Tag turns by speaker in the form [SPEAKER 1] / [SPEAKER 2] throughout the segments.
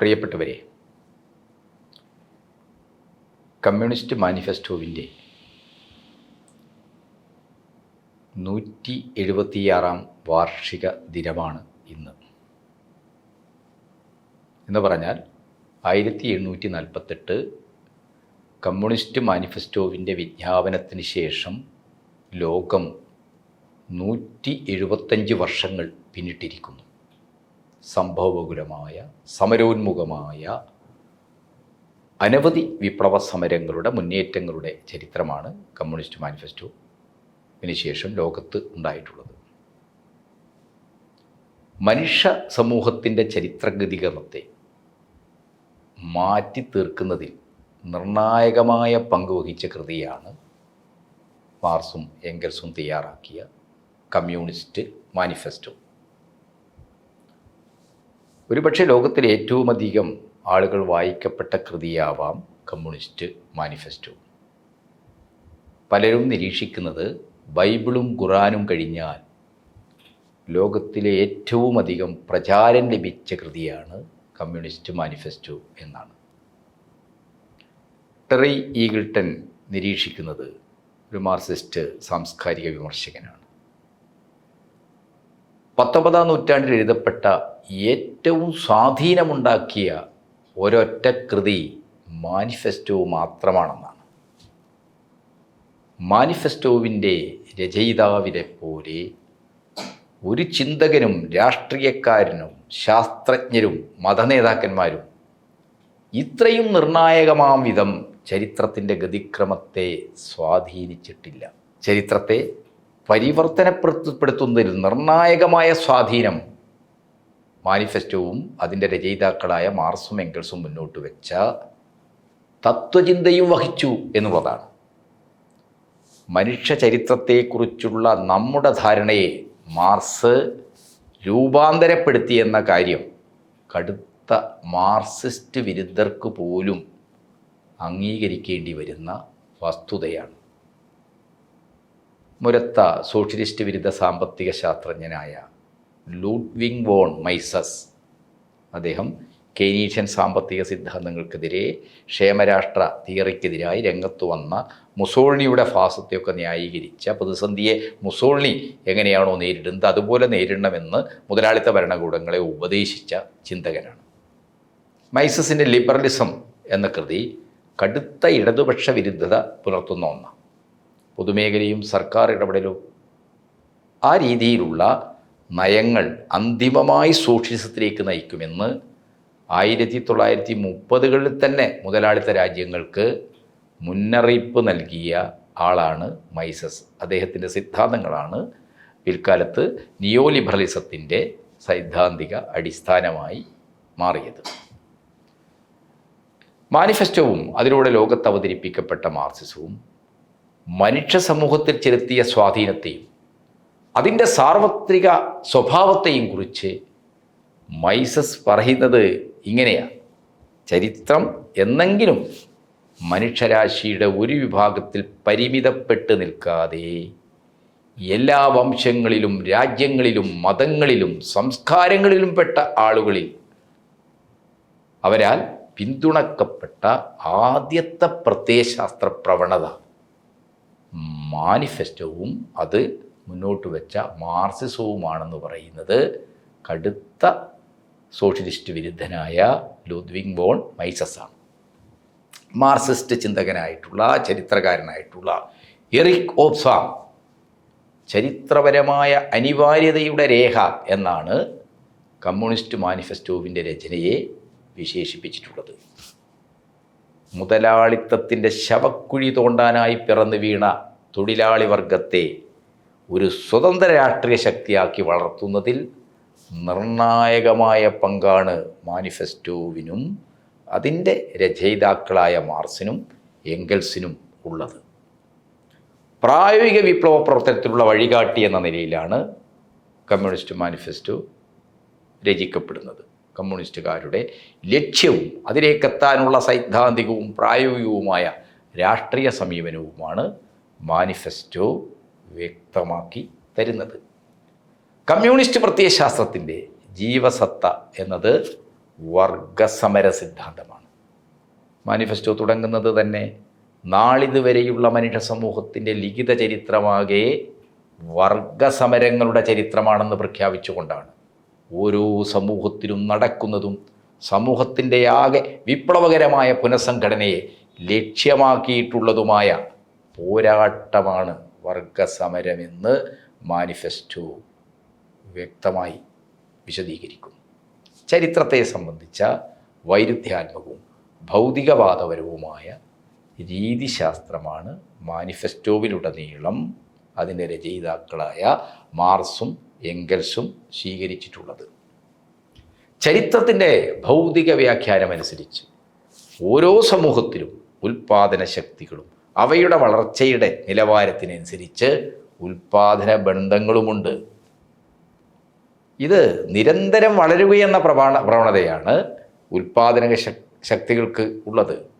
[SPEAKER 1] പ്രിയപ്പെട്ടവരെ കമ്മ്യൂണിസ്റ്റ് മാനിഫെസ്റ്റോവിന്റെ നൂറ്റി എഴുപത്തിയാറാം വാർഷിക ദിനമാണ് ഇന്ന്. എന്ന് പറഞ്ഞാൽ ആയിരത്തി എണ്ണൂറ്റി നാൽപ്പത്തെട്ട് കമ്മ്യൂണിസ്റ്റ് മാനിഫെസ്റ്റോവിന്റെ വിജ്ഞാപനത്തിന് ശേഷം ലോകം നൂറ്റി എഴുപത്തഞ്ച് വർഷങ്ങൾ പിന്നിട്ടിരിക്കുന്നു. സംഭവബഹുലമായ സമരോന്മുഖമായ അനവധി വിപ്ലവ സമരങ്ങളുടെ മുന്നേറ്റങ്ങളുടെ ചരിത്രമാണ് കമ്മ്യൂണിസ്റ്റ് മാനിഫെസ്റ്റോ. ശേഷം ലോകത്ത് ഉണ്ടായിട്ടുള്ളത്. മനുഷ്യ സമൂഹത്തിന്റെ ചരിത്രഗതികരണത്തെ മാറ്റി തീർക്കുന്നതിൽ നിർണായകമായ പങ്ക് വഹിച്ച കൃതിയാണ് മാർസും എംഗൽസും തയ്യാറാക്കിയ കമ്മ്യൂണിസ്റ്റ് മാനിഫെസ്റ്റോ. ഒരുപക്ഷെ ലോകത്തിൽ ഏറ്റവും അധികം ആളുകൾ വായിക്കപ്പെട്ട കൃതിയാവാം കമ്മ്യൂണിസ്റ്റ് മാനിഫെസ്റ്റോ. പലരും നിരീക്ഷിക്കുന്നത് ബൈബിളും ഖുറാനും കഴിഞ്ഞാൽ ലോകത്തിലെ ഏറ്റവും അധികം പ്രചാരം ലഭിച്ച കൃതിയാണ് കമ്മ്യൂണിസ്റ്റ് മാനിഫെസ്റ്റോ എന്നാണ്. ടെറി ഈഗിൾട്ടൺ നിരീക്ഷിക്കുന്നത് ഒരു മാർസിസ്റ്റ് സാംസ്കാരിക വിമർശകനാണ്. പത്തൊമ്പതാം നൂറ്റാണ്ടിൽ എഴുതപ്പെട്ട ഏറ്റവും സ്വാധീനമുണ്ടാക്കിയ ഒരൊറ്റ കൃതി മാനിഫെസ്റ്റോ മാത്രമാണെന്നാണ്. മാനിഫെസ്റ്റോവിന്റെ രചയിതാവിനെ പോലെ ഒരു ചിന്തകനും രാഷ്ട്രീയക്കാരനും ശാസ്ത്രജ്ഞരും മതനേതാക്കന്മാരും ഇത്രയും നിർണായകമാം വിധം ചരിത്രത്തിന്റെ ഗതിക്രമത്തെ സ്വാധീനിച്ചിട്ടില്ല. ചരിത്രത്തെ പരിവർത്തനപ്പെടുത്തപ്പെടുത്തുന്നതിൽ നിർണായകമായ സ്വാധീനം മാനിഫെസ്റ്റോവും അതിന്റെ രചയിതാക്കളായ മാർസും എങ്കിൾസും മുന്നോട്ട് വെച്ച തത്വചിന്തയും വഹിച്ചു എന്നുള്ളതാണ്. മനുഷ്യ ചരിത്രത്തെക്കുറിച്ചുള്ള നമ്മുടെ ധാരണയെ മാർസ് രൂപാന്തരപ്പെടുത്തിയെന്ന കാര്യം കടുത്ത മാർസിസ്റ്റ് വിരുദ്ധർക്ക് പോലും അംഗീകരിക്കേണ്ടി വരുന്ന വസ്തുതയാണ്. മുരത്ത സോഷ്യലിസ്റ്റ് വിരുദ്ധ സാമ്പത്തിക ശാസ്ത്രജ്ഞനായ ലൂഡ്വിങ് വോൺ മൈസസ്. അദ്ദേഹം കെയ്നീഷ്യൻ സാമ്പത്തിക സിദ്ധാന്തങ്ങൾക്കെതിരെ ക്ഷേമരാഷ്ട്ര തിയറിക്കെതിരായി രംഗത്ത് വന്ന മുസോളിനിയുടെ ഫാസത്തെയൊക്കെ ന്യായീകരിച്ച പ്രതിസന്ധിയെ മുസോളിനി എങ്ങനെയാണോ നേരിടുന്നത് അതുപോലെ നേരിടണമെന്ന് മുതലാളിത്ത ഭരണകൂടങ്ങളെ ഉപദേശിച്ച ചിന്തകനാണ്. മൈസസിന്റെ ലിബറലിസം എന്ന കൃതി കടുത്ത ഇടതുപക്ഷ വിരുദ്ധത പുലർത്തുന്ന ഒന്നാണ്. പൊതുമേഖലയും സർക്കാർ ഇടപെടലും ആ രീതിയിലുള്ള നയങ്ങൾ അന്തിമമായി സൂക്ഷിച്ചത്തിലേക്ക് നയിക്കുമെന്ന് ആയിരത്തി തൊള്ളായിരത്തി മുപ്പതുകളിൽ തന്നെ മുതലാളിത്ത രാജ്യങ്ങൾക്ക് മുന്നറിയിപ്പ് നൽകിയ ആളാണ് മൈസസ്. അദ്ദേഹത്തിന്റെ സിദ്ധാന്തങ്ങളാണ് പിൽക്കാലത്ത് നിയോ ലിബറലിസത്തിന്റെ സൈദ്ധാന്തിക അടിസ്ഥാനമായി മാറിയത്. മാനിഫെസ്റ്റോവും അതിലൂടെ ലോകത്ത് അവതരിപ്പിക്കപ്പെട്ട മാർസിസവും മനുഷ്യ സമൂഹത്തിൽ ചെലുത്തിയ സ്വാധീനത്തെയും അതിന്റെ സാർവത്രിക സ്വഭാവത്തെയും കുറിച്ച് മൈസസ് പറയുന്നത് ഇങ്ങനെയാണ് ചരിത്രം എന്നെങ്കിലും മനുഷ്യരാശിയുടെ ഒരു വിഭാഗത്തിൽ പരിമിതപ്പെട്ട് നിൽക്കാതെ എല്ലാ വംശങ്ങളിലും രാജ്യങ്ങളിലും മതങ്ങളിലും സംസ്കാരങ്ങളിലും പെട്ട ആളുകളിൽ അവരാൽ പിന്തുണക്കപ്പെട്ട ആദ്യത്തെ പ്രത്യയശാസ്ത്ര പ്രവണത. മാനിഫെസ്റ്റോവും അത് മുന്നോട്ട് വെച്ച മാർസിസവുമാണെന്ന് പറയുന്നത് കടുത്ത സോഷ്യലിസ്റ്റ് വിരുദ്ധനായ ലുദ്വിങ് ബോൺ മൈസസാണ്. മാർസിസ്റ്റ് ചിന്തകനായിട്ടുള്ള ചരിത്രകാരനായിട്ടുള്ള എറിക് ഓപ്സാം ചരിത്രപരമായ അനിവാര്യതയുടെ രേഖ എന്നാണ് കമ്മ്യൂണിസ്റ്റ് മാനിഫെസ്റ്റോവിന്റെ രചനയെ വിശേഷിപ്പിച്ചിട്ടുള്ളത്. മുതലാളിത്തത്തിന്റെ ശവക്കുഴി തോണ്ടാനായി പിറന്നു വീണ തൊഴിലാളി വർഗത്തെ ഒരു സ്വതന്ത്ര രാഷ്ട്രീയ ശക്തിയാക്കി വളർത്തുന്നതിൽ നിർണായകമായ പങ്കാണ് മാനിഫെസ്റ്റോവിനും അതിന്റെ രചയിതാക്കളായ മാർസിനും എംഗൽസിനും ഉള്ളത്. പ്രായോഗിക വിപ്ലവ പ്രവർത്തനത്തിലുള്ള വഴികാട്ടി എന്ന നിലയിലാണ് കമ്മ്യൂണിസ്റ്റ് മാനിഫെസ്റ്റോ രചിക്കപ്പെടുന്നത്. കമ്മ്യൂണിസ്റ്റുകാരുടെ ലക്ഷ്യവും അതിലേക്കെത്താനുള്ള സൈദ്ധാന്തികവും പ്രായോഗികവുമായ രാഷ്ട്രീയ സമീപനവുമാണ് മാനിഫെസ്റ്റോ വ്യക്തമാക്കി തരുന്നത്. കമ്മ്യൂണിസ്റ്റ് പ്രത്യയശാസ്ത്രത്തിന്റെ ജീവസത്ത എന്നത് വർഗസമര സിദ്ധാന്തമാണ്. മാനിഫെസ്റ്റോ തുടങ്ങുന്നത് തന്നെ നാളിതുവരെയുള്ള മനുഷ്യ സമൂഹത്തിന്റെ ലിഖിത ചരിത്രമാകെ വർഗസമരങ്ങളുടെ ചരിത്രമാണെന്ന് പ്രഖ്യാപിച്ചുകൊണ്ടാണ് ഓരോ സമൂഹത്തിലും നടക്കുന്നതും സമൂഹത്തിന്റെ ആകെ വിപ്ലവകരമായ പുനഃസംഘടനയെ ലക്ഷ്യമാക്കിയിട്ടുള്ളതുമായ പോരാട്ടമാണ് വർഗസമരമെന്ന് മാനിഫെസ്റ്റോ വ്യക്തമായി വിശദീകരിക്കുന്നു. ചരിത്രത്തെ സംബന്ധിച്ച വൈരുദ്ധ്യാത്മകവും ഭൗതികവാദപരവുമായ രീതിശാസ്ത്രമാണ് മാനിഫെസ്റ്റോവിലുടനീളം അതിന്റെ രചയിതാക്കളായ മാർസും എങ്കൽസും സ്വീകരിച്ചിട്ടുള്ളത്. ചരിത്രത്തിന്റെ ഭൗതിക വ്യാഖ്യാനമനുസരിച്ച് ഓരോ സമൂഹത്തിലും ഉൽപാദന ശക്തികളും അവയുടെ വളർച്ചയുടെ നിലവാരത്തിനനുസരിച്ച് ഉൽപാദന ബന്ധങ്ങളുമുണ്ട്. ഇത് നിരന്തരം വളരുകയെന്ന പ്രവണ പ്രവണതയാണ് ഉൽപാദന ശക്തികൾക്ക് ഉള്ളത്.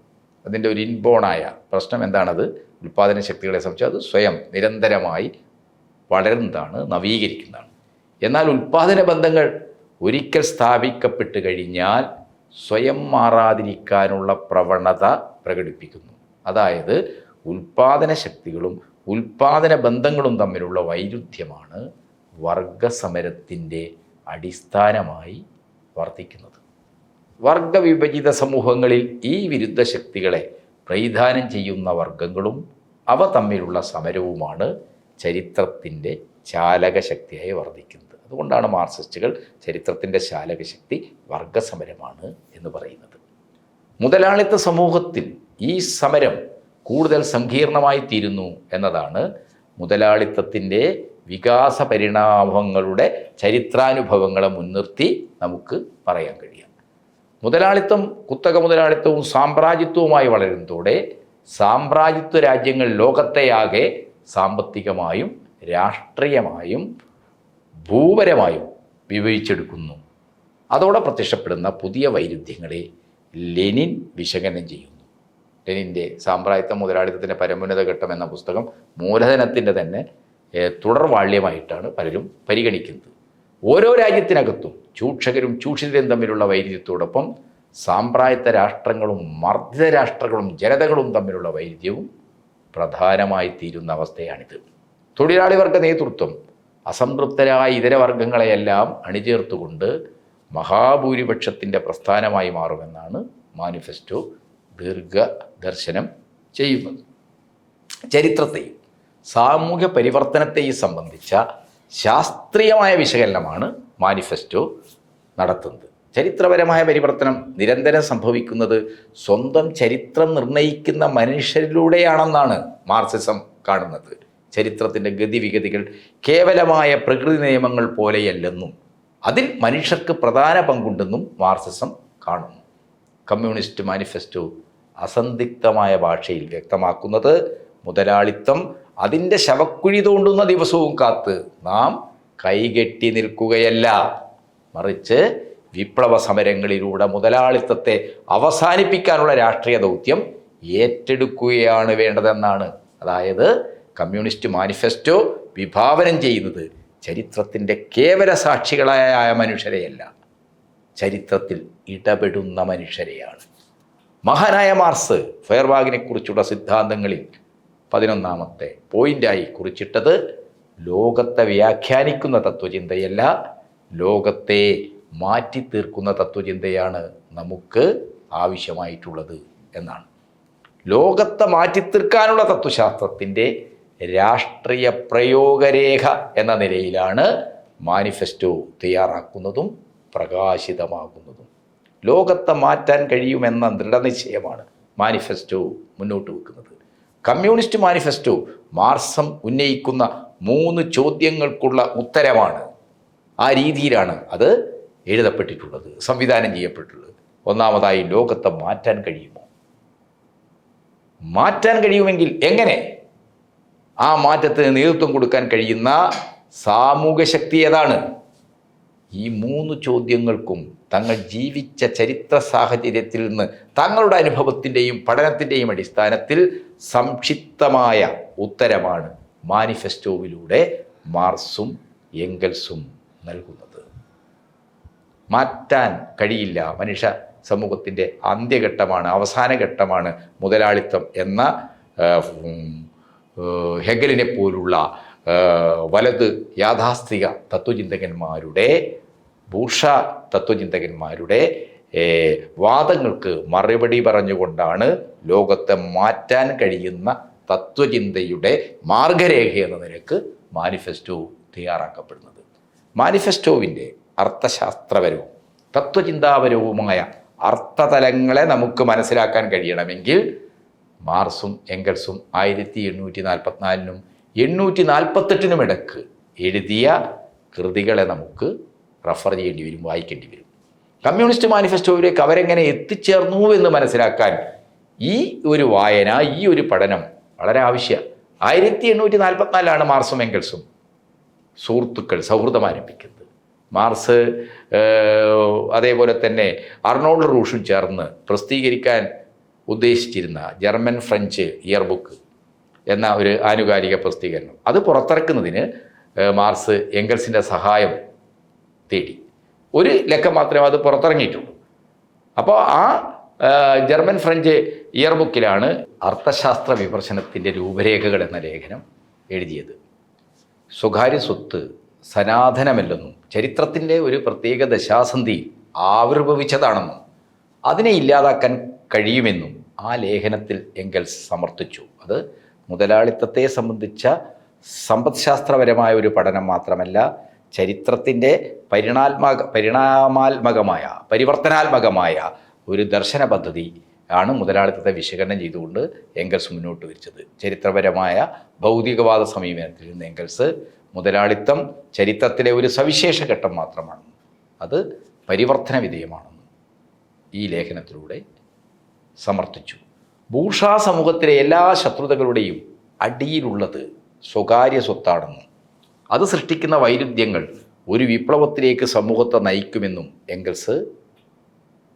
[SPEAKER 1] അതിന്റെ ഒരു ഇൻബോണായ പ്രശ്നം എന്താണത്? ഉൽപാദന ശക്തികളെ സംബന്ധിച്ച് അത് സ്വയം നിരന്തരമായി വളരുന്നതാണ് നവീകരിക്കുന്നതാണ്. എന്നാൽ ഉൽപാദന ബന്ധങ്ങൾ ഒരിക്കൽ സ്ഥാപിക്കപ്പെട്ട് കഴിഞ്ഞാൽ സ്വയം മാറാതിരിക്കാനുള്ള പ്രവണത പ്രകടിപ്പിക്കുന്നു. അതായത് ഉൽപാദന ശക്തികളും ഉൽപാദന ബന്ധങ്ങളും തമ്മിലുള്ള വൈരുദ്ധ്യമാണ് വർഗസമരത്തിന്റെ അടിസ്ഥാനമായി വർദ്ധിക്കുന്നത് വർഗവിഭജിത സമൂഹങ്ങളിൽ ഈ വിരുദ്ധ ശക്തികളെ പ്രൈധാനം ചെയ്യുന്ന വർഗങ്ങളും അവ തമ്മിലുള്ള സമരവുമാണ് ചരിത്രത്തിന്റെ ചാലകശക്തിയായി വർദ്ധിക്കുന്നത് അതുകൊണ്ടാണ് മാർക്സിസ്റ്റുകൾ ചരിത്രത്തിന്റെ ചാലകശക്തി വർഗസമരമാണ് എന്ന് പറയുന്നത്. മുതലാളിത്ത സമൂഹത്തിൽ ഈ സമരം കൂടുതൽ സങ്കീർണമായി തീരുന്നു എന്നതാണ് മുതലാളിത്തത്തിന്റെ വികാസ പരിണാമങ്ങളുടെ ചരിത്രാനുഭവങ്ങളെ മുൻനിർത്തി നമുക്ക് പറയാൻ കഴിയാം മുതലാളിത്തം കുത്തക മുതലാളിത്തവും സാമ്രാജ്യത്വവുമായി വളരുന്നതോടെ സാമ്രാജ്യത്വ രാജ്യങ്ങൾ ലോകത്തെയാകെ സാമ്പത്തികമായും രാഷ്ട്രീയമായും ഭൂപരമായും വിഭജിച്ചെടുക്കുന്നു. അതോടെ പ്രത്യക്ഷപ്പെടുന്ന പുതിയ വൈരുദ്ധ്യങ്ങളെ ലെനിൻ വിശകലനം ചെയ്യുന്നു. ലെനിന്റെ സാമ്പ്രായത്വ മുതലാളിത്തത്തിന്റെ പരമോന്നത ഘട്ടം എന്ന പുസ്തകം മൂലധനത്തിന്റെ തന്നെ തുടർവാള്യമായിട്ടാണ് പലരും പരിഗണിക്കുന്നത്. ഓരോ രാജ്യത്തിനകത്തും ചൂക്ഷകരും ചൂഷിതരും തമ്മിലുള്ള വൈരുദ്ധ്യത്തോടൊപ്പം സാമ്പ്രായത്വ രാഷ്ട്രങ്ങളും മർദ്ദിത രാഷ്ട്രങ്ങളും ജനതകളും തമ്മിലുള്ള വൈരുദ്ധ്യവും പ്രധാനമായി തീരുന്ന അവസ്ഥയാണിത്. തൊഴിലാളി വർഗ നേതൃത്വം അസംതൃപ്തരായ ഇതര വർഗങ്ങളെയെല്ലാം അണിചേർത്തുകൊണ്ട് മഹാഭൂരിപക്ഷത്തിന്റെ പ്രസ്ഥാനമായി മാറുമെന്നാണ് മാനിഫെസ്റ്റോ ദീർഘദർശനം ചെയ്യുന്നത്. ചരിത്രത്തെയും സാമൂഹ്യ പരിവർത്തനത്തെയും സംബന്ധിച്ച ശാസ്ത്രീയമായ വിശകലനമാണ് മാനിഫെസ്റ്റോ നടത്തുന്നത്. ചരിത്രപരമായ പരിവർത്തനം നിരന്തരം സംഭവിക്കുന്നത് സ്വന്തം ചരിത്രം നിർണയിക്കുന്ന മനുഷ്യരിലൂടെയാണെന്നാണ് മാർസിസം കാണുന്നത്. ചരിത്രത്തിന്റെ ഗതിവിഗതികൾ കേവലമായ പ്രകൃതി നിയമങ്ങൾ പോലെയല്ലെന്നും അതിൽ മനുഷ്യർക്ക് പ്രധാന പങ്കുണ്ടെന്നും മാർസിസം കാണുന്നു. കമ്മ്യൂണിസ്റ്റ് മാനിഫെസ്റ്റോ അസന്ദിഗ്ധമായ ഭാഷയിൽ വ്യക്തമാക്കുന്നത് മുതലാളിത്തം അതിന്റെ ശവക്കുഴി തോണ്ടുന്ന ദിവസവും കാത്ത് നാം കൈകെട്ടി നിൽക്കുകയല്ല. മറിച്ച് വിപ്ലവ സമരങ്ങളിലൂടെ മുതലാളിത്തത്തെ അവസാനിപ്പിക്കാനുള്ള രാഷ്ട്രീയ ദൗത്യം ഏറ്റെടുക്കുകയാണ് വേണ്ടതെന്നാണ്. അതായത് കമ്മ്യൂണിസ്റ്റ് മാനിഫെസ്റ്റോ വിഭാവനം ചെയ്യുന്നത് ചരിത്രത്തിന്റെ കേവല സാക്ഷികളായ മനുഷ്യരെയല്ല. ചരിത്രത്തിൽ ഇടപെടുന്ന മനുഷ്യരെയാണ്. മഹാനായ മാർസ് ഫെയർബാഗിനെക്കുറിച്ചുള്ള സിദ്ധാന്തങ്ങളിൽ പതിനൊന്നാമത്തെ പോയിന്റായി കുറിച്ചിട്ടത് ലോകത്തെ വ്യാഖ്യാനിക്കുന്ന തത്വചിന്തയല്ല ലോകത്തെ മാറ്റി തീർക്കുന്ന തത്വചിന്തയാണ് നമുക്ക് ആവശ്യമായിട്ടുള്ളത് എന്നാണ്. ലോകത്തെ മാറ്റി തീർക്കാനുള്ള തത്വശാസ്ത്രത്തിന്റെ രാഷ്ട്രീയ പ്രയോഗരേഖ എന്ന നിലയിലാണ് മാനിഫെസ്റ്റോ തയ്യാറാക്കുന്നതും പ്രകാശിതമാകുന്നതും. ലോകത്തെ മാറ്റാൻ കഴിയുമെന്ന ദൃഢനിശ്ചയമാണ് മാനിഫെസ്റ്റോ മുന്നോട്ട് വെക്കുന്നത്. കമ്മ്യൂണിസ്റ്റ് മാനിഫെസ്റ്റോ മാർസം ഉന്നയിക്കുന്ന മൂന്ന് ചോദ്യങ്ങൾക്കുള്ള ഉത്തരമാണ് ആ രീതിയിലാണ് അത് എഴുതപ്പെട്ടിട്ടുള്ളത് സംവിധാനം ചെയ്യപ്പെട്ടിട്ടുള്ളത്. ഒന്നാമതായി ലോകത്തെ മാറ്റാൻ കഴിയുമോ? മാറ്റാൻ കഴിയുമെങ്കിൽ എങ്ങനെ? ആ മാറ്റത്തിന് നേതൃത്വം കൊടുക്കാൻ കഴിയുന്ന സാമൂഹ്യ ശക്തി ഏതാണ്? ഈ മൂന്ന് ചോദ്യങ്ങൾക്കും തങ്ങൾ ജീവിച്ച ചരിത്ര സാഹചര്യത്തിൽ നിന്ന് തങ്ങളുടെ അനുഭവത്തിന്റെയും പഠനത്തിന്റെയും അടിസ്ഥാനത്തിൽ സംക്ഷിപ്തമായ ഉത്തരമാണ് മാനിഫെസ്റ്റോവിലൂടെ മാർസും എങ്കൽസും നൽകുന്നത്. മാറ്റാൻ കഴിയില്ല. മനുഷ്യ സമൂഹത്തിന്റെ അന്ത്യഘട്ടമാണ് അവസാന ഘട്ടമാണ് മുതലാളിത്തം എന്ന ഹെഗലിനെ പോലുള്ള വലത് യാഥാസ്ഥിക തത്വചിന്തകന്മാരുടെ ഭൂഷ തത്വചിന്തകന്മാരുടെ വാദങ്ങൾക്ക് മറുപടി പറഞ്ഞുകൊണ്ടാണ് ലോകത്തെ മാറ്റാൻ കഴിയുന്ന തത്വചിന്തയുടെ മാർഗരേഖ എന്ന നിലയ്ക്ക് മാനിഫെസ്റ്റോ തയ്യാറാക്കപ്പെടുന്നത്. മാനിഫെസ്റ്റോവിന്റെ അർത്ഥശാസ്ത്രപരവും തത്വചിന്താപരവുമായ അർത്ഥതലങ്ങളെ നമുക്ക് മനസ്സിലാക്കാൻ കഴിയണമെങ്കിൽ മാർസും എംഗൽസും ആയിരത്തി എണ്ണൂറ്റി നാൽപ്പത്തിനാലിനും എണ്ണൂറ്റി നാൽപ്പത്തെട്ടിനും ഇടയ്ക്ക് എഴുതിയ കൃതികളെ നമുക്ക് റഫർ ചെയ്യേണ്ടി വരും വായിക്കേണ്ടി വരും. കമ്മ്യൂണിസ്റ്റ് മാനിഫെസ്റ്റോയിലേക്ക് അവരെങ്ങനെ എത്തിച്ചേർന്നു എന്ന് മനസ്സിലാക്കാൻ ഈ ഒരു വായന ഈ ഒരു പഠനം വളരെ ആവശ്യമാണ് ആയിരത്തി എണ്ണൂറ്റി നാൽപ്പത്തിനാലാണ് മാർസും എങ്കിൾസും സുഹൃത്തുക്കൾ സൗഹൃദം ആരംഭിക്കുന്നത് മാർസ് അതേപോലെ തന്നെ അർണോൾഡ് റൂഷും ചേർന്ന് പ്രസിദ്ധീകരിക്കാൻ ഉദ്ദേശിച്ചിരുന്ന ജർമ്മൻ ഫ്രഞ്ച് ഇയർ ബുക്ക് എന്ന ഒരു ആനുകാലിക പ്രസിദ്ധീകരണം. അത് പുറത്തിറക്കുന്നതിന് മാർസ് എങ്കിൾസിന്റെ സഹായം തേടി. ഒരു ലക്കം മാത്രമേ അത് പുറത്തിറങ്ങിയിട്ടുള്ളൂ. അപ്പോൾ ആ ജർമ്മൻ ഫ്രഞ്ച് ഇയർ ബുക്കിലാണ് അർത്ഥശാസ്ത്ര വിമർശനത്തിന്റെ രൂപരേഖകൾ എന്ന ലേഖനം എഴുതിയത്. സ്വകാര്യ സ്വത്ത് സനാതനമല്ലെന്നും ചരിത്രത്തിന്റെ ഒരു പ്രത്യേക ദശാസന്ധി ആവിർഭവിച്ചതാണെന്നും അതിനെ ഇല്ലാതാക്കാൻ കഴിയുമെന്നും ആ ലേഖനത്തിൽ എങ്കൽസ് സമർത്ഥിച്ചു. അത് മുതലാളിത്തത്തെ സംബന്ധിച്ച സമ്പദ്ശാസ്ത്രപരമായ ഒരു പഠനം മാത്രമല്ല ചരിത്രത്തിന്റെ പരിണാത്മക പരിണാമാത്മകമായ പരിവർത്തനാത്മകമായ ഒരു ദർശന പദ്ധതി ആണ് മുതലാളിത്തത്തെ വിശകലനം ചെയ്തുകൊണ്ട് എങ്കൽസ് മുന്നോട്ട് വെച്ചത്. ചരിത്രപരമായ ഭൗതികവാദ സമീപനത്തിൽ നിന്ന് എങ്കൽസ് മുതലാളിത്തം ചരിത്രത്തിലെ ഒരു സവിശേഷ ഘട്ടം മാത്രമാണ്. അത് പരിവർത്തന വിധേയമാണെന്ന് ഈ ലേഖനത്തിലൂടെ സമർത്ഥിച്ചു. ഭൂഷാ സമൂഹത്തിലെ എല്ലാ ശത്രുതകളുടെയും അടിയിലുള്ളത് സ്വകാര്യ സ്വത്താണെന്നും അത് സൃഷ്ടിക്കുന്ന വൈരുദ്ധ്യങ്ങൾ ഒരു വിപ്ലവത്തിലേക്ക് സമൂഹത്തെ നയിക്കുമെന്നും എംഗൽസ്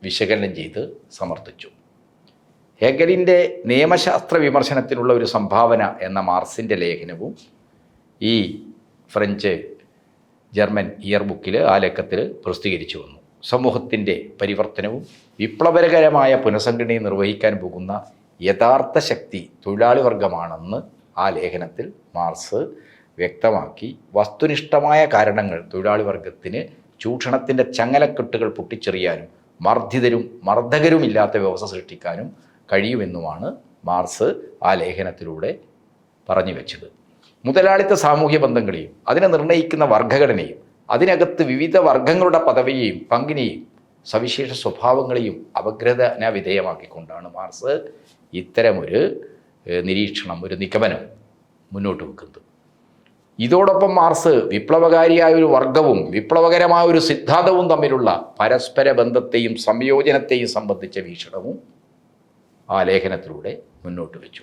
[SPEAKER 1] വിശകലനം ചെയ്ത് സമർത്ഥിച്ചു. ഹെഗലിന്റെ നിയമശാസ്ത്ര വിമർശനത്തിനുള്ള ഒരു സംഭാവന എന്ന മാർസിന്റെ ലേഖനവും ഈ ഫ്രഞ്ച് ജർമ്മൻ ഇയർ ബുക്കിൽ ആ ലക്കത്തിൽ പ്രസിദ്ധീകരിച്ചു വന്നു. സമൂഹത്തിന്റെ പരിവർത്തനവും വിപ്ലവകരമായ പുനഃസംഘടനയും നിർവഹിക്കാൻ പോകുന്ന യഥാർത്ഥ ശക്തി തൊഴിലാളി വർഗമാണെന്ന് ആ ലേഖനത്തിൽ മാർസ് വ്യക്തമാക്കി വസ്തുനിഷ്ഠമായ കാരണങ്ങൾ തൊഴിലാളി വർഗത്തിന് ചൂഷണത്തിന്റെ ചങ്ങലക്കെട്ടുകൾ പൊട്ടിച്ചെറിയാനും മർദ്ദിതരും മർദ്ദകരുമില്ലാത്ത വ്യവസ്ഥ സൃഷ്ടിക്കാനും കഴിയുമെന്നുമാണ് മാർസ് ആ ലേഖനത്തിലൂടെ പറഞ്ഞു വെച്ചത് മുതലാളിത്ത സാമൂഹ്യ ബന്ധങ്ങളെയും അതിനെ നിർണയിക്കുന്ന വർഗഘടനയും അതിനകത്ത് വിവിധ വർഗങ്ങളുടെ പദവിയെയും പങ്കിനെയും സവിശേഷ സ്വഭാവങ്ങളെയും അപഗ്രഥന വിധേയമാക്കിക്കൊണ്ടാണ് മാർസ് ഇത്തരമൊരു നിരീക്ഷണം ഒരു നിഗമനം മുന്നോട്ട് വെക്കുന്നത്. ഇതോടൊപ്പം മാർസ് വിപ്ലവകാരിയായ ഒരു വർഗവും വിപ്ലവകരമായ ഒരു സിദ്ധാന്തവും തമ്മിലുള്ള പരസ്പര ബന്ധത്തെയും സംയോജനത്തെയും സംബന്ധിച്ച വീക്ഷണവും ആ ലേഖനത്തിലൂടെ മുന്നോട്ട് വെച്ചു.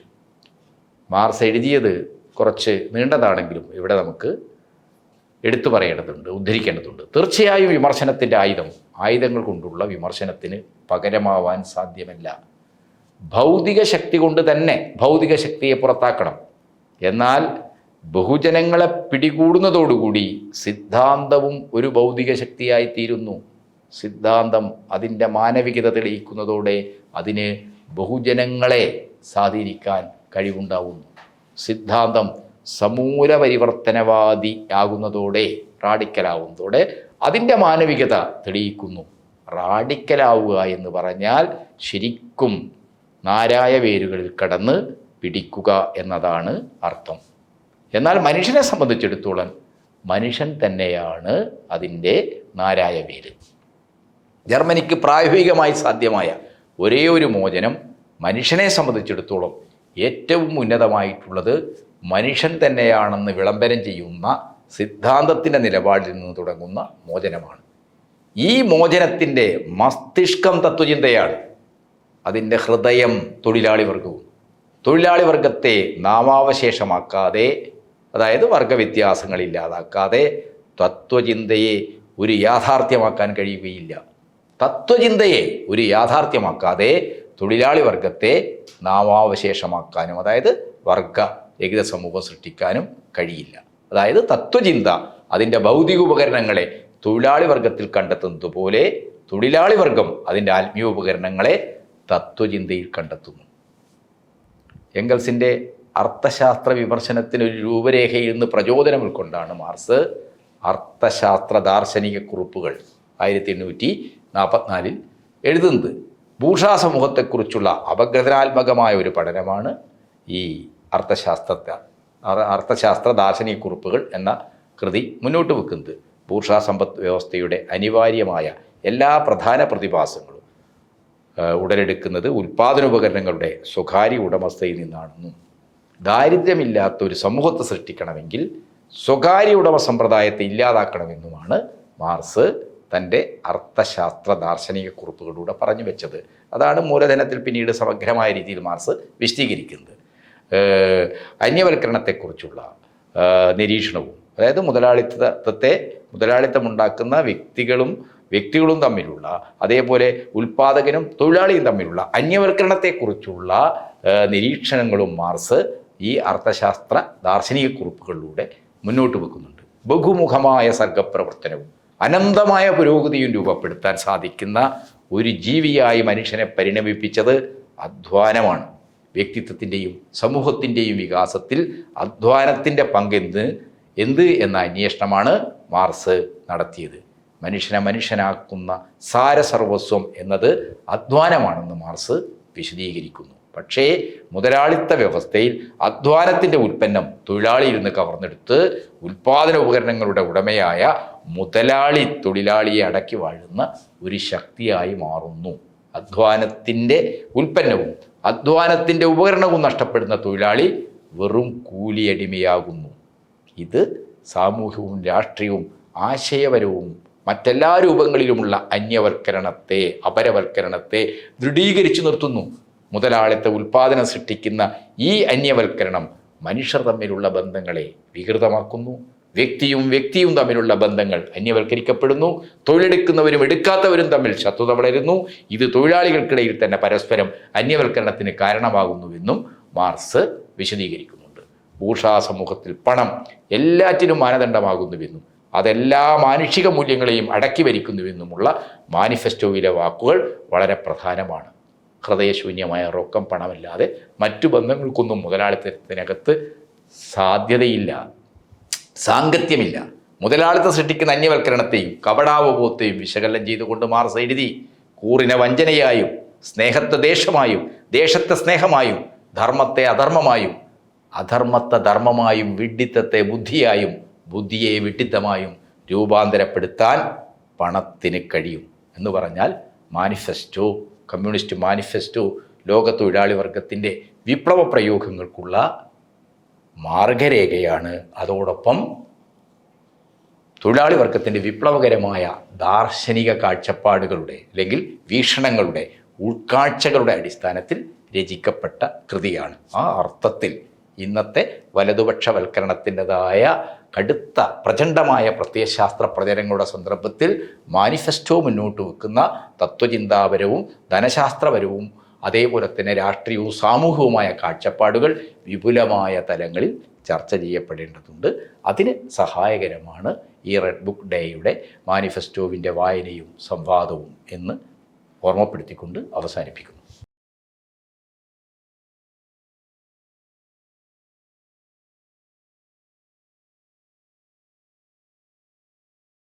[SPEAKER 1] മാർസ് എഴുതിയത് കുറച്ച് നീണ്ടതാണെങ്കിലും ഇവിടെ നമുക്ക് എടുത്തു പറയേണ്ടതുണ്ട് ഉദ്ധരിക്കേണ്ടതുണ്ട്. തീർച്ചയായും വിമർശനത്തിന്റെ ആയുധം ആയുധങ്ങൾ കൊണ്ടുള്ള വിമർശനത്തിന് പകരമാവാൻ സാധ്യമല്ല. ഭൗതിക ശക്തി കൊണ്ട് തന്നെ ഭൗതിക ശക്തിയെ പുറത്താക്കണം. എന്നാൽ ബഹുജനങ്ങളെ പിടികൂടുന്നതോടുകൂടി സിദ്ധാന്തവും ഒരു ഭൗതിക ശക്തിയായി തീരുന്നു. സിദ്ധാന്തം അതിന്റെ മാനവികത തെളിയിക്കുന്നതോടെ അതിന് ബഹുജനങ്ങളെ സ്വാധീനിക്കാൻ കഴിവുണ്ടാവുന്നു. സിദ്ധാന്തം സമൂല പരിവർത്തനവാദി ആകുന്നതോടെ റാഡിക്കലാവുന്നതോടെ അതിന്റെ മാനവികത തെളിയിക്കുന്നു. റാഡിക്കലാവുക എന്ന് പറഞ്ഞാൽ ശരിക്കും നാരായ വേരുകളിൽ കടന്ന് പിടിക്കുക എന്നതാണ് അർത്ഥം. എന്നാൽ മനുഷ്യനെ സംബന്ധിച്ചിടത്തോളം മനുഷ്യൻ തന്നെയാണ് അതിന്റെ നാരായ പേര് ജർമ്മനിക്ക് പ്രായോഗികമായി സാധ്യമായ ഒരേ ഒരു മോചനം മനുഷ്യനെ സംബന്ധിച്ചിടത്തോളം ഏറ്റവും ഉന്നതമായിട്ടുള്ളത് മനുഷ്യൻ തന്നെയാണെന്ന് വിളംബരം ചെയ്യുന്ന സിദ്ധാന്തത്തിന്റെ നിലപാടിൽ നിന്ന് തുടങ്ങുന്ന മോചനമാണ്. ഈ മോചനത്തിന്റെ മസ്തിഷ്കം തത്വചിന്തയാണ് അതിന്റെ ഹൃദയം തൊഴിലാളി വർഗവും. തൊഴിലാളി വർഗത്തെ നാമാവശേഷമാക്കാതെ അതായത് വർഗവ്യത്യാസങ്ങൾ ഇല്ലാതാക്കാതെ തത്വചിന്തയെ ഒരു യാഥാർത്ഥ്യമാക്കാൻ കഴിയുകയില്ല. തത്വചിന്തയെ ഒരു യാഥാർത്ഥ്യമാക്കാതെ തൊഴിലാളി വർഗത്തെ നാമാവശേഷമാക്കാനും അതായത് വർഗ രഹിത സമൂഹം സൃഷ്ടിക്കാനും കഴിയില്ല. അതായത് തത്വചിന്ത അതിന്റെ ഭൗതിക ഉപകരണങ്ങളെ തൊഴിലാളി വർഗത്തിൽ കണ്ടെത്തുന്നത് പോലെ തൊഴിലാളി വർഗം അതിന്റെ ആത്മീയ ഉപകരണങ്ങളെ തത്വചിന്തയിൽ കണ്ടെത്തുന്നു. എംഗൽസിന്റെ അർത്ഥശാസ്ത്ര വിമർശനത്തിന് ഒരു രൂപരേഖയിൽ നിന്ന് പ്രചോദനം ഉൾക്കൊണ്ടാണ് മാർസ്. അർത്ഥശാസ്ത്ര ദാർശനിക കുറിപ്പുകൾ ആയിരത്തി എണ്ണൂറ്റി നാൽപ്പത്തിനാലിൽ എഴുതുന്നത്. ഭൂഷാ സമൂഹത്തെക്കുറിച്ചുള്ള അപഗ്രഥനാത്മകമായ ഒരു പഠനമാണ് ഈ അർത്ഥശാസ്ത്ര അർത്ഥശാസ്ത്ര ദാർശനിക കുറിപ്പുകൾ എന്ന കൃതി മുന്നോട്ട് വെക്കുന്നത്. ഭൂഷാ സമ്പദ് വ്യവസ്ഥയുടെ അനിവാര്യമായ എല്ലാ പ്രധാന പ്രതിഭാസങ്ങളും ഉടലെടുക്കുന്നത് ഉൽപ്പാദനോപകരണങ്ങളുടെ സ്വകാര്യ ഉടമസ്ഥയിൽ നിന്നാണെന്നും ദാരിദ്ര്യമില്ലാത്ത ഒരു സമൂഹത്തെ സൃഷ്ടിക്കണമെങ്കിൽ സ്വകാര്യ ഉടമ സമ്പ്രദായത്തെ ഇല്ലാതാക്കണമെന്നുമാണ് മാർസ് തന്റെ അർത്ഥശാസ്ത്ര ദാർശനിക കുറിപ്പുകളിലൂടെ പറഞ്ഞു വെച്ചത്. അതാണ് മൂലധനത്തിൽ പിന്നീട് സമഗ്രമായ രീതിയിൽ മാർസ് വിശദീകരിക്കുന്നത്. അന്യവൽക്കരണത്തെക്കുറിച്ചുള്ള നിരീക്ഷണവും അതായത് മുതലാളിത്തത്തെ മുതലാളിത്തമുണ്ടാക്കുന്ന വ്യക്തികളും വ്യക്തികളും തമ്മിലുള്ള അതേപോലെ ഉൽപാദകനും തൊഴിലാളിയും തമ്മിലുള്ള അന്യവൽക്കരണത്തെക്കുറിച്ചുള്ള നിരീക്ഷണങ്ങളും മാർസ് ഈ അർത്ഥശാസ്ത്ര ദാർശനിക കുറിപ്പുകളിലൂടെ മുന്നോട്ട് വെക്കുന്നുണ്ട്. ബഹുമുഖമായ സർഗപ്രവർത്തനവും അനന്തമായ പുരോഗതിയും രൂപപ്പെടുത്താൻ സാധിക്കുന്ന ഒരു ജീവിയായി മനുഷ്യനെ പരിണമിപ്പിച്ചത് അധ്വാനമാണ്. വ്യക്തിത്വത്തിന്റെയും സമൂഹത്തിന്റെയും വികാസത്തിൽ അധ്വാനത്തിന്റെ പങ്കെന്ത് എന്ത് എന്ന അന്വേഷണമാണ് മാർസ് നടത്തിയത്. മനുഷ്യനെ മനുഷ്യനാക്കുന്ന സാരസർവസ്വം എന്നത് അധ്വാനമാണെന്ന് മാർസ് വിശദീകരിക്കുന്നു. പക്ഷേ മുതലാളിത്ത വ്യവസ്ഥയിൽ അധ്വാനത്തിന്റെ ഉൽപ്പന്നം തൊഴിലാളിയിൽ നിന്ന് കവർന്നെടുത്ത് ഉൽപാദന ഉപകരണങ്ങളുടെ ഉടമയായ മുതലാളി തൊഴിലാളിയെ അടക്കി വാഴുന്ന ഒരു ശക്തിയായി മാറുന്നു. അധ്വാനത്തിന്റെ ഉൽപ്പന്നവും അധ്വാനത്തിന്റെ ഉപകരണവും നഷ്ടപ്പെടുന്ന തൊഴിലാളി വെറും കൂലിയടിമയാകുന്നു. ഇത് സാമൂഹികവും രാഷ്ട്രീയവും ആശയപരവും മറ്റെല്ലാ രൂപങ്ങളിലുമുള്ള അന്യവൽക്കരണത്തെ അപരവൽക്കരണത്തെ ദൃഢീകരിച്ചു നിർത്തുന്നു. മുതലാളിത്ത ഉൽപാദനം സൃഷ്ടിക്കുന്ന ഈ അന്യവൽക്കരണം മനുഷ്യർ തമ്മിലുള്ള ബന്ധങ്ങളെ വികൃതമാക്കുന്നു. വ്യക്തിയും വ്യക്തിയും തമ്മിലുള്ള ബന്ധങ്ങൾ അന്യവൽക്കരിക്കപ്പെടുന്നു. തൊഴിലെടുക്കുന്നവരും എടുക്കാത്തവരും തമ്മിൽ ശത്രുത വളരുന്നു. ഇത് തൊഴിലാളികൾക്കിടയിൽ തന്നെ പരസ്പരം അന്യവൽക്കരണത്തിന് കാരണമാകുന്നുവെന്നും മാർസ് വിശദീകരിക്കുന്നുണ്ട്. ഭൂഷാ സമൂഹത്തിൽ പണം എല്ലാറ്റിനും മാനദണ്ഡമാകുന്നുവെന്നും അതെല്ലാ മാനുഷിക മൂല്യങ്ങളെയും അടക്കി ഭരിക്കുന്നുവെന്നുമുള്ള മാനിഫെസ്റ്റോയിലെ വാക്കുകൾ വളരെ പ്രധാനമാണ്. ഹൃദയശൂന്യമായ റൊക്കം പണമല്ലാതെ മറ്റു ബന്ധങ്ങൾക്കൊന്നും മുതലാളിത്തത്തിനകത്ത് സാധ്യതയില്ല. സാങ്കത്യമില്ല. മുതലാളിത്തം സൃഷ്ടിക്കുന്ന അന്യവൽക്കരണത്തെയും കപടാവബോധത്തെയും വിശകലനം ചെയ്തുകൊണ്ട് മാർസ് എഴുതി കൂറിനെ വഞ്ചനയായും സ്നേഹത്തെ ദേശമായും ദേശത്തെ സ്നേഹമായും ധർമ്മത്തെ അധർമ്മമായും അധർമ്മത്തെ ധർമ്മമായും വിഡ്ഢിത്തത്തെ ബുദ്ധിയായും ബുദ്ധിയെ വിഡ്ഢിത്തമായും രൂപാന്തരപ്പെടുത്താൻ പണത്തിന് കഴിയും എന്ന് പറഞ്ഞാൽ മാനിഫെസ്റ്റോ കമ്മ്യൂണിസ്റ്റ് മാനിഫെസ്റ്റോ ലോക തൊഴിലാളി വർഗത്തിന്റെ വിപ്ലവ പ്രയോഗങ്ങൾക്കുള്ള മാർഗരേഖയാണ് അതോടൊപ്പം തൊഴിലാളി വർഗത്തിന്റെ വിപ്ലവകരമായ ദാർശനിക കാഴ്ചപ്പാടുകളുടെ അല്ലെങ്കിൽ വീക്ഷണങ്ങളുടെ ഉൾക്കാഴ്ചകളുടെ അടിസ്ഥാനത്തിൽ രചിക്കപ്പെട്ട കൃതിയാണ്. ആ അർത്ഥത്തിൽ ഇന്നത്തെ വലതുപക്ഷവൽക്കരണത്തിന്റെതായ കടുത്ത പ്രചണ്ഡമായ പ്രത്യയശാസ്ത്ര പ്രചരണങ്ങളുടെ സന്ദർഭത്തിൽ മാനിഫെസ്റ്റോ മുന്നോട്ട് വെക്കുന്ന തത്വചിന്താപരവും ധനശാസ്ത്രപരവും അതേപോലെ തന്നെ രാഷ്ട്രീയവും സാമൂഹികവുമായ കാഴ്ചപ്പാടുകൾ വിപുലമായ തലങ്ങളിൽ ചർച്ച ചെയ്യപ്പെടേണ്ടതുണ്ട്. അതിന് സഹായകരമാണ് ഈ റെഡ് ബുക്ക് ഡേയുടെ മാനിഫെസ്റ്റോവിന്റെ വായനയും സംവാദവും എന്ന് ഓർമ്മപ്പെടുത്തിക്കൊണ്ട് അവസാനിപ്പിക്കുന്നു.